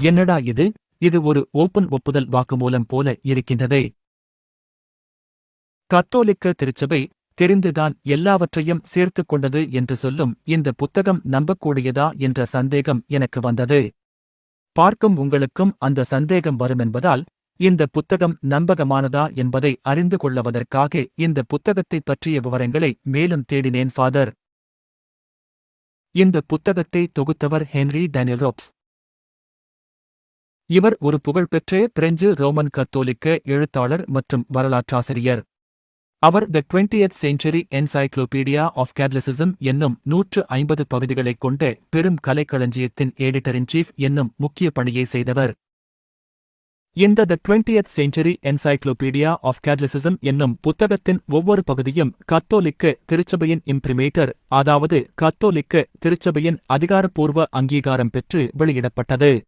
என்னடா இது? இது ஒரு ஓப்பன் ஒப்புதல் வாக்குமூலம் போல இருக்கின்றதே. கத்தோலிக்க திருச்சபை தெரிந்துதான் எல்லாவற்றையும் சேர்த்துக் கொண்டது என்று சொல்லும் இந்த புத்தகம் நம்பக்கூடியதா என்ற சந்தேகம் எனக்கு வந்தது. பார்க்கும் உங்களுக்கும் அந்த சந்தேகம் வருமென்பதால் இந்த புத்தகம் நம்பகமானதா என்பதை அறிந்து கொள்ளவதற்காக இந்த புத்தகத்தைப் பற்றிய விவரங்களை மேலும் தேடினேன் ஃபாதர். இந்த புத்தகத்தை தொகுத்தவர் ஹென்ரி டேனியல் ரோப்ஸ். இவர் ஒரு புகழ்பெற்ற பிரெஞ்சு ரோமன் கத்தோலிக்க எழுத்தாளர் மற்றும் வரலாற்றாசிரியர். அவர் the twentieth century encyclopedia of Catholicism என்னும் நூற்று ஐம்பது பகுதிகளைக் கொண்ட பெரும் கலைக்களஞ்சியத்தின் எடிட்டர் இன் சீஃப் என்னும் முக்கிய பணியை செய்தவர். இந்த the twentieth century encyclopedia of Catholicism என்னும் புத்தகத்தின் ஒவ்வொரு பகுதியும் கத்தோலிக்க திருச்சபையின் இம்ப்ரிமேட்டர் அதாவது கத்தோலிக்க திருச்சபையின் அதிகாரப்பூர்வ அங்கீகாரம் பெற்று வெளியிடப்பட்டது.